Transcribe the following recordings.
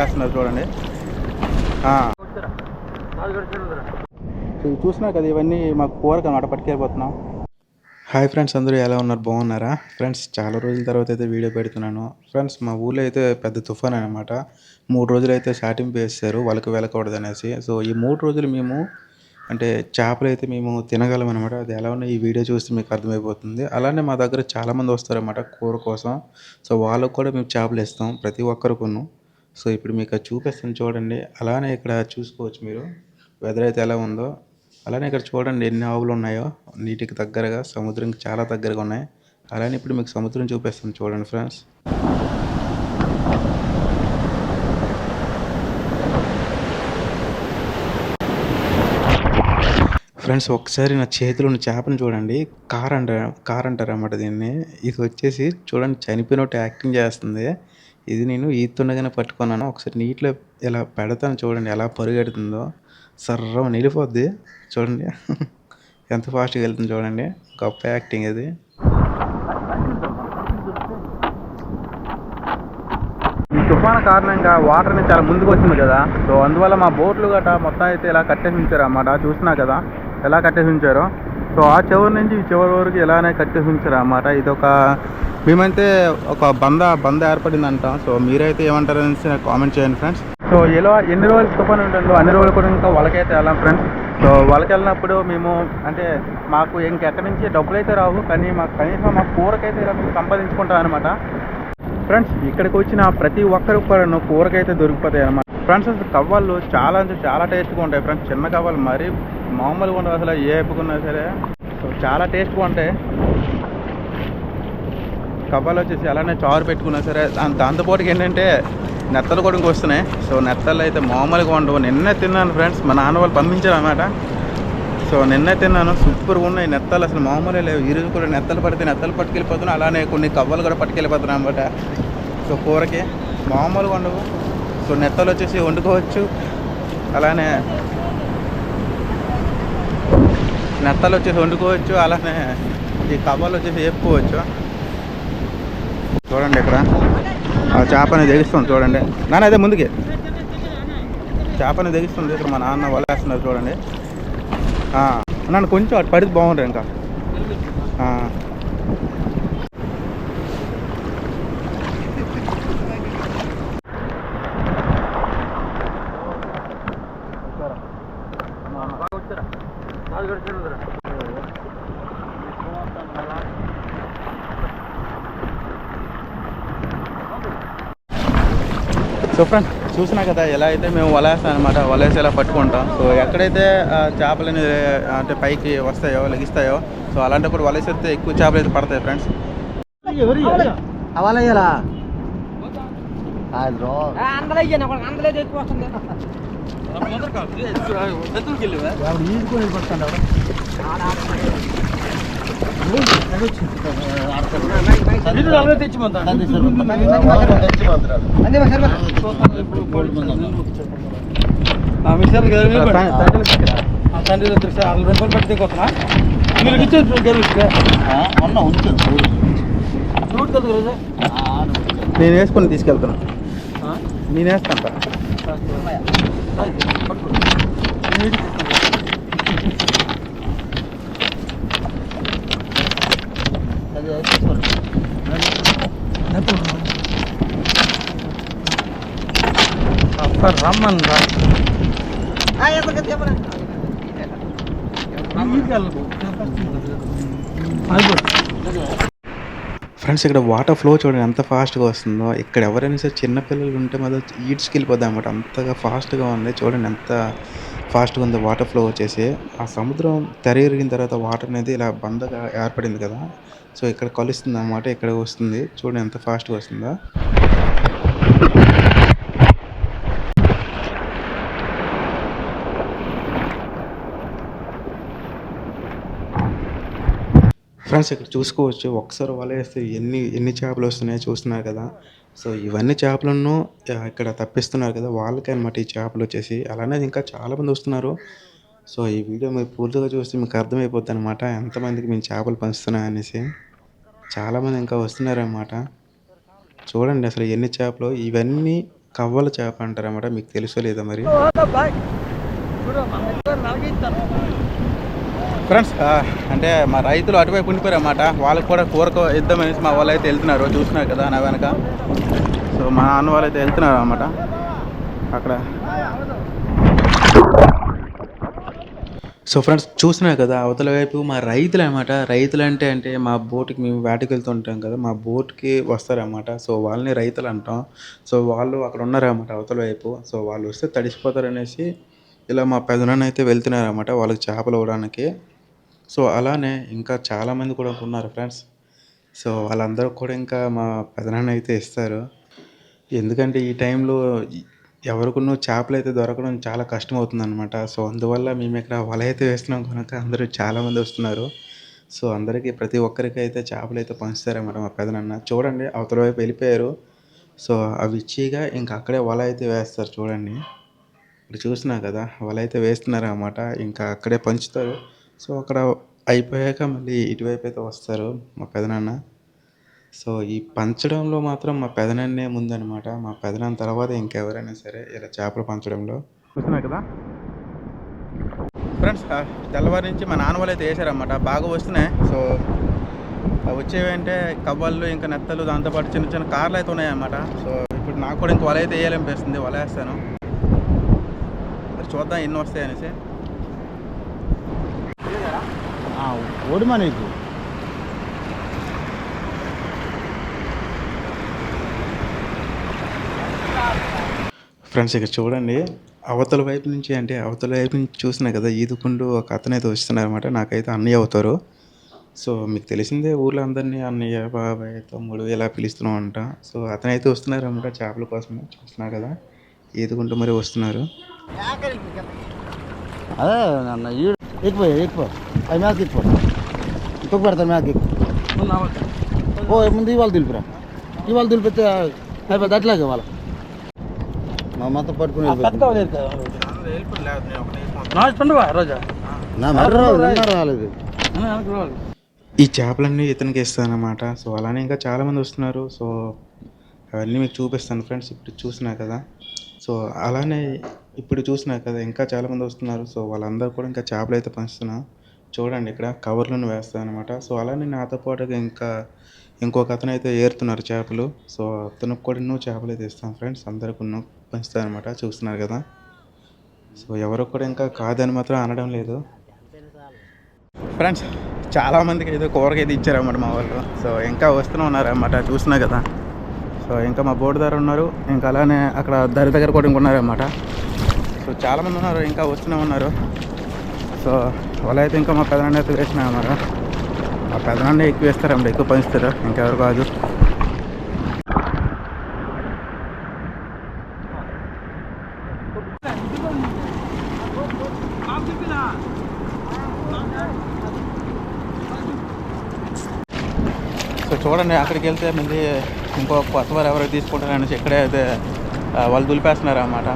వేస్తున్నారు చూడండి. చూసినా కదా ఇవన్నీ మాకు కూరకు అనమాట పట్టుకెళ్ళిపోతున్నాం. హాయ్ ఫ్రెండ్స్ అందరూ ఎలా ఉన్నారు? బాగున్నారా? ఫ్రెండ్స్ చాలా రోజుల తర్వాత అయితే వీడియో పెడుతున్నాను. ఫ్రెండ్స్ మా ఊళ్ళో అయితే పెద్ద తుఫాన్ అనమాట మూడు రోజులు అయితే షాటింపు వేస్తారు వాళ్ళకి వెళ్ళకూడదు అనేసి. సో ఈ మూడు రోజులు మేము అంటే చేపలు అయితే మేము తినగలం అనమాట అది ఎలా ఉన్నా ఈ వీడియో చూస్తే మీకు అర్థమైపోతుంది. అలానే మా దగ్గర చాలామంది వస్తారన్నమాట కూర కోసం. సో వాళ్ళకు కూడా మేము చేపలు ఇస్తాం ప్రతి ఒక్కరికును సో ఇప్పుడు మీకు అది చూపిస్తాను చూడండి. అలానే ఇక్కడ చూసుకోవచ్చు మీరు. వెదర్ అయితే ఎలా ఉందో. అలానే ఇక్కడ చూడండి ఎన్ని ఆవులు ఉన్నాయో. నీటికి దగ్గరగా సముద్రంకి చాలా దగ్గరగా ఉన్నాయి. అలానే ఇప్పుడు మీకు సముద్రం చూపిస్తాను చూడండి ఫ్రెండ్స్ ఫ్రెండ్స్ ఒకసారి నా చేతిలో ఉన్న చేపను చూడండి. కార్ అంటారు కార్ అంటారు అన్నమాట దీన్ని. ఇది వచ్చేసి చూడండి చనిపోయినట్టు యాక్టింగ్ చేస్తుంది. ఇది నేను ఈతుండగానే పట్టుకున్నాను. ఒకసారి నీటిలో ఇలా పెడతాను చూడండి ఎలా పరుగెడుతుందో. సర్రం నిలిపోద్ది. చూడండి. ఎంత ఫాస్ట్గా వెళ్తుంది చూడండి. గొప్ప యాక్టింగ్ అది ఈ తుఫాను కారణంగా వాటర్ అనేది చాలా ముందుకు వచ్చింది కదా. సో అందువల్ల మా బోట్లు గట్రా మొత్తం అయితే ఇలా కట్టేసి ఉంచారు అన్నమాట. చూసినా కదా ఎలా కట్టేసి ఉంచారో సో ఆ చివరి నుంచి ఈ చివరి వరకు ఇలానే కట్టేసి ఉంచారు అన్నమాట. ఇది ఒక మేమైతే ఒక బంద బంద ఏర్పడింది అంటాం సో మీరైతే ఏమంటారు అనేసి నాకు కామెంట్ చేయండి ఫ్రెండ్స్. సో ఎలా ఎన్ని రోజులు తుఫాన్ ఉంటుందో అన్ని రోజులు కూడా ఇంకా వాళ్ళకైతే వెళ్ళాం ఫ్రెండ్స్. సో వాళ్ళకి వెళ్ళినప్పుడు మేము అంటే మాకు ఇంకెక్కడి నుంచి డబ్బులు అయితే రావు కానీ మాకు కనీసం మా కూరకైతే ఇలా సంపాదించుకుంటాం అనమాట ఫ్రెండ్స్ ఇక్కడికి వచ్చిన ప్రతి ఒక్కరికి కూడా కూరకైతే దొరికిపోతాయి అన్నమాట. ఫ్రెండ్స్ అసలు కవ్వాళ్ళు చాలా అంటే చాలా టేస్ట్గా ఉంటాయి ఫ్రెండ్స్. చిన్న కవ్వాలు మరీ మామూలుగా ఉండవు అసలు ఏ ఎప్పుకున్నా సరే. సో చాలా టేస్ట్గా ఉంటాయి. కవ్వాలు వచ్చేసి అలానే చారు పెట్టుకున్నా సరే దాని దాంతోపాటుకి ఏంటంటే నెత్తలు కూడా వస్తున్నాయి సో నెత్తలు అయితే మామూలుగా ఉండవు నిన్నే తిన్నాను ఫ్రెండ్స్ మా నాన్న వాళ్ళు పంపించారు అన్నమాట. సో నిన్నే తిన్నాను. సూపర్గా ఉన్నాయి నెత్తలు. అసలు మామూలే లేవు. ఈరోజు కూడా నెత్తలు పడితే నెత్తలు పట్టుకెళ్ళిపోతున్నాను అలానే కొన్ని కవ్వలు కూడా పట్టుకెళ్ళిపోతున్నాయి అనమాట సో కూరకి మామూలుగా ఉండవు సో నెత్తలు వచ్చేసి వండుకోవచ్చు. అలానే నెత్తలు వచ్చేసి వండుకోవచ్చు. అలానే ఈ కవ్వలు వచ్చేసి వేపుకోవచ్చు. చూడండి ఇక్కడ. ఆ చేపని తెగిస్తుంది చూడండి. నాన్న అదే ముందుకి. చేపని తెగిస్తుంది ఇక్కడ మా నాన్న వలేస్తున్నారు చూడండి. నన్ను కొంచెం అటు పడితే బాగుంటుంది ఇంకా ఆ. సో ఫ్రెండ్ చూసినా కదా ఎలా అయితే మేము వలేస్తాం అనమాట వలేసి ఎలా పట్టుకుంటాం. సో ఎక్కడైతే ఆ, చేపలు అనేది అంటే పైకి వస్తాయో లెగిస్తాయో సో అలాంటప్పుడు వలేసేస్తే ఎక్కువ చేపలు అయితే పడతాయి ఫ్రెండ్స్ అవలయ్యలా? అందరూ అయ్యాను ఒక అందరూ ఎక్కువ వస్తుంది ఈదుకొని వెళ్ళిపోతాడు నేను వేసుకొని తీసుకెళ్తాను నేను వేస్తాను రమ్మన్ రా. ఫ్రెండ్స్ ఇక్కడ వాటర్ ఫ్లో చూడండి ఎంత ఫాస్ట్గా వస్తుందో. ఇక్కడ ఎవరైనా సరే చిన్న పిల్లలు ఉంటే మాత్రం ఈడ్చుకెళ్ళిపోద్ది అనమాట అంతగా ఫాస్ట్గా ఉంది. చూడండి ఎంత ఫాస్ట్గా ఉందో వాటర్ ఫ్లో వచ్చేసి. ఆ సముద్రం తెరగిరిగిన తర్వాత వాటర్ అనేది ఇలా బందగా ఏర్పడింది కదా. సో ఇక్కడ కలుస్తుంది అనమాట ఇక్కడ వస్తుంది. చూడండి ఎంత ఫాస్ట్గా వస్తుందో. ఫ్రెండ్స్ ఇక్కడ చూసుకోవచ్చు. ఒకసారి వల వేస్తే ఎన్ని ఎన్ని చేపలు వస్తున్నాయో చూస్తున్నారు కదా. సో ఇవన్నీ చేపలను ఇక్కడ తప్పిస్తున్నారు కదా. వాళ్ళకి అనమాట ఈ చేపలు వచ్చేసి. అలానే ఇంకా చాలామంది వస్తున్నారు. సో ఈ వీడియో మీరు పూర్తిగా చూస్తే మీకు అర్థమైపోద్ది అనమాట ఎంతమందికి మేము చేపలు పంచుతున్నాం అనేసి. చాలామంది ఇంకా వస్తున్నారన్నమాట చూడండి అసలు ఎన్ని చేపలు. ఇవన్నీ కవ్వల చేప అంటారన్నమాట మీకు తెలుసో లేదా మరి. ఫ్రెండ్స్ అంటే మా రైతులు అటువైపు ఉండిపోయారు అన్నమాట వాళ్ళకి కూడా కూరకు ఇద్దామనేసి మా వాళ్ళు అయితే వెళ్తున్నారు. చూస్తున్నారు కదా నా వెనక. సో మా నాన్న వాళ్ళు అయితే వెళ్తున్నారు అన్నమాట అక్కడ. సో ఫ్రెండ్స్ చూసినా కదా అవతల వైపు మా రైతులు అనమాట రైతులు అంటే అంటే మా బోట్కి మేము వేటకి వెళ్తుంటాం కదా మా బోట్కి వస్తారన్నమాట. సో వాళ్ళని రైతులు అంటాం. సో వాళ్ళు అక్కడ ఉన్నారన్నమాట అవతల వైపు. సో వాళ్ళు వస్తే తడిసిపోతారనేసి ఇలా మా పెదనాన్న అయితే వెళ్తున్నారన్నమాట వాళ్ళకి చేపలు ఇవ్వడానికి సో అలానే ఇంకా చాలామంది కూడా ఉన్నారు ఫ్రెండ్స్ సో వాళ్ళందరూ కూడా ఇంకా మా పెదనాన్న అయితే ఇస్తారు. ఎందుకంటే ఈ టైంలో ఎవరికున్నో చేపలు అయితే దొరకడం చాలా కష్టం అవుతుంది అనమాట సో అందువల్ల మేము ఇక్కడ వల అయితే వేస్తున్నాం కనుక అందరూ చాలామంది వస్తున్నారు. సో అందరికీ ప్రతి ఒక్కరికి అయితే చేపలు అయితే పంచుతారన్నమాట మా పెదనాన్న. చూడండి అవతల వైపు వెళ్ళిపోయారు. సో అవి ఇచ్చిగా ఇంకా అక్కడే వల అయితే వేస్తారు చూడండి. ఇప్పుడు చూసినా కదా వల అయితే వేస్తున్నారు అనమాట ఇంకా అక్కడే పంచుతారు. సో అక్కడ అయిపోయాక మళ్ళీ ఇటువైపు అయితే వస్తారు మా పెదనాన్న. సో ఈ పంచడంలో మాత్రం మా పెదనాన్నే ముందనమాట మా పెదనాన్న తర్వాత ఇంకెవరైనా సరే ఇలా చేపలు పంచడంలో. చూసినా కదా? ఫ్రెండ్స్ తెల్లవారి నుంచి మా నాన్న వాళ్ళు అయితే వేసారన్నమాట బాగా వస్తున్నాయి. సో అవి వచ్చేవంటే కవ్వళ్ళు ఇంకా నెత్తలు దాంతోపాటు చిన్న చిన్న కార్లు అయితే ఉన్నాయన్నమాట. సో ఇప్పుడు నాకు కూడా ఇంక వల అయితే వేయాలనిపిస్తుంది. వల వేస్తాను. చూద్దాం ఎన్ని వస్తాయి అనేసి. ఓడిమా నీకు ఫ్రెండ్స్ ఇక్కడ చూడండి అవతల వైపు నుంచి అంటే అవతల వైపు నుంచి చూసినా కదా ఈదుకుంటూ ఒక అతనైతే వస్తున్నారు అనమాట నాకైతే అన్నయ్య అవుతారు. సో మీకు తెలిసిందే ఊర్లో అందరినీ అన్నయ్య బాబాయ్ తమ్ముడు ఇలా పిలుస్తున్నాం అంట సో అతనైతే వస్తున్నారు అనమాట చేపల కోసమే. చూస్తున్నారు కదా ఈదుకుంటూ మరి వస్తున్నారు. అదే ఎక్కువ ఎక్కువ అవి మ్యాథ్ ఎక్కువ ఇంకొక పెడతాను మ్యాథ్ ఎక్కువ ఓ ముందు ఇవాళ దులిపిరా ఇవాళ దులిపితే అయిపోతుంది అట్లాగే ఇవాళ మా మొత్తం పట్టుకుని రాలేదు ఈ చేపలన్నీ ఇతనికి ఇస్తానమాట సో అలానే ఇంకా చాలామంది వస్తున్నారు. సో అవన్నీ మీకు చూపిస్తాను ఫ్రెండ్స్. ఇప్పుడు చూసినా కదా. సో అలానే ఇప్పుడు చూసినా కదా ఇంకా చాలామంది వస్తున్నారు. సో వాళ్ళందరూ కూడా ఇంకా చేపలు అయితే పంచుతున్నా. చూడండి ఇక్కడ కవర్లను వేస్తాను అనమాట సో అలానే నాతో పాటుగా ఇంకా ఇంకొక అతను అయితే ఏరుతున్నారు చేపలు. సో అతనికి కూడా ఎన్నో చేపలు అయితే ఇస్తాను ఫ్రెండ్స్. అందరికి పంచుతాను అనమాట చూస్తున్నారు కదా. సో ఎవరు కూడా ఇంకా కాదని మాత్రం అనడం లేదు. ఫ్రెండ్స్ చాలా మందికి ఏదో ఇచ్చారన్నమాట మా వాళ్ళు. సో ఇంకా వస్తూనే ఉన్నారన్నమాట. చూస్తున్నా కదా. సో ఇంకా మా బోర్డు దగ్గర ఉన్నారు. ఇంకా అలానే అక్కడ దరి దగ్గర కూడా ఇంకొన్నారన్నమాట సో చాలామంది ఉన్నారు ఇంకా వస్తూనే ఉన్నారు. సో వాళ్ళు అయితే ఇంకా మా పెదనాన్ని అయితే వేసినారన్నమాట మా పెదనాన్ని ఎక్కువ వేస్తారన్నమాట ఎక్కువ పంచుతారు. ఇంకెవరు కాదు. సో చూడండి అక్కడికి వెళ్తే మళ్ళీ ఇంకో కొత్త వారు ఎవరు తీసుకుంటారు అనేసి ఇక్కడే అయితే వాళ్ళు దులిపేస్తున్నారు అన్నమాట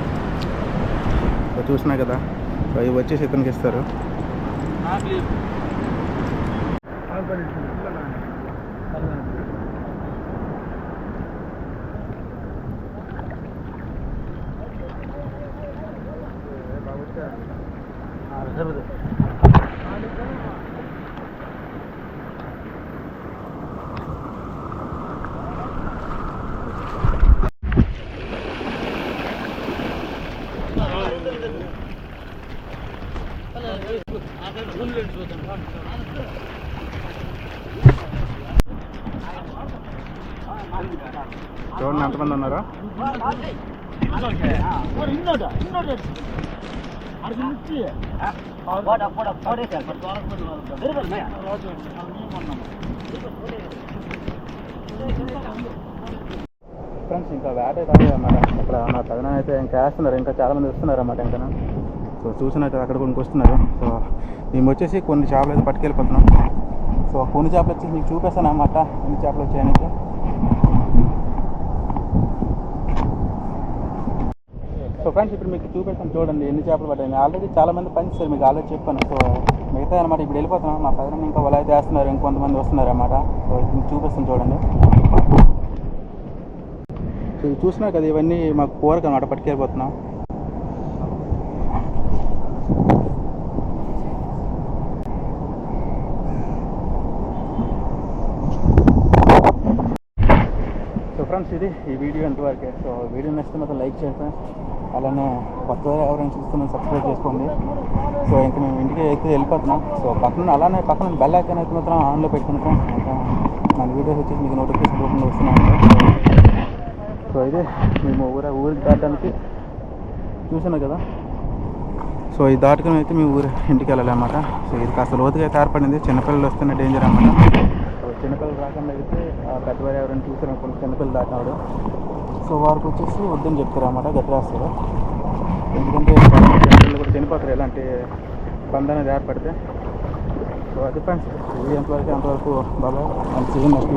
చూసినా కదా. ఇవి వచ్చేసి ఇతనికి ఇస్తారు. కొంతమంది ఎంతమంది ఫ్రెండ్స్ ఇంకా వేట అయితే అన్నమాట. అక్కడ మా పెదనాన్న అయితే ఇంకా వేస్తున్నారు. ఇంకా చాలా మంది వస్తున్నారు అన్నమాట ఇంకా. సో చూసినట్టు అక్కడ కొన్ని వస్తున్నారు సో మేము వచ్చేసి కొన్ని చేపలు అయితే పట్టుకెళ్ళిపోతున్నాం. సో కొన్ని చేపలు వచ్చి మీకు చూపిస్తాను అన్నమాట. ఎన్ని చేపలు వచ్చాయనైతే సో ఫ్రెండ్స్ ఇప్పుడు మీకు చూపిస్తాను చూడండి ఎన్ని చేపలు పడ్డాయి. ఆల్రెడీ చాలా మంది పనిచేస్తారు మీకు ఆల్రెడీ చెప్పాను. సో మిగతా అనమాట ఇప్పుడు వెళ్ళిపోతున్నాం. మా పెదనాన్న ఇంకా వలయ అయితే వేస్తున్నారు ఇంకొంతమంది వస్తున్నారు అనమాట సో మీకు చూపిస్తాను చూడండి. చూసినా కదా ఇవన్నీ మాకు కూరకు అనమాట పట్టుకెళ్ళిపోతున్నాం సో ఫ్రెండ్స్ ఇది. ఈ వీడియో ఎంతవరకే సో వీడియో నచ్చితే మాత్రం లైక్ చేయండి అలానే కొత్తగా ఎవరైనా చూస్తున్నా సబ్స్క్రైబ్ చేసుకోండి. సో ఇంక మేము ఇంటికి అయితే వెళ్ళిపోతున్నాం. సో పక్కన అలానే పక్కన బెల్ ఐకాన్ అయితే మాత్రం ఆన్లో పెట్టుకుంటాం ఇంకా మన వీడియోస్ వచ్చేసి మీకు నోటిఫికేషన్ రూపంలో వస్తున్నాం సో ఇది మేము ఊర ఊరికి దాటడానికి చూసాను కదా. సో ఇది దాటుకుని అయితే మీ ఊరు ఇంటికి వెళ్ళాలన్నమాట. సో ఇది కాస్త లోతుగా అయితే ఏర్పడింది. చిన్నపిల్లలు వస్తున్న డేంజర్ అన్నమాట. చిన్నపిల్లలు రాకుండా అయితే ఆ పెద్దవారు ఎవరైనా చూసినప్పుడు చిన్నపిల్లలు దాటినాడు సో వారికి వచ్చేసి వద్దని చెప్తారు అన్నమాట గతిరేస్తారు ఎందుకంటే చిన్నపిల్లలు కూడా చనిపోతారు. ఎలాంటి బంధన అనేది ఏర్పడితే సో అది ఫ్రెండ్స్ ఇది ఎంతవరకు అంతవరకు బాగా మంచి నెక్స్ట్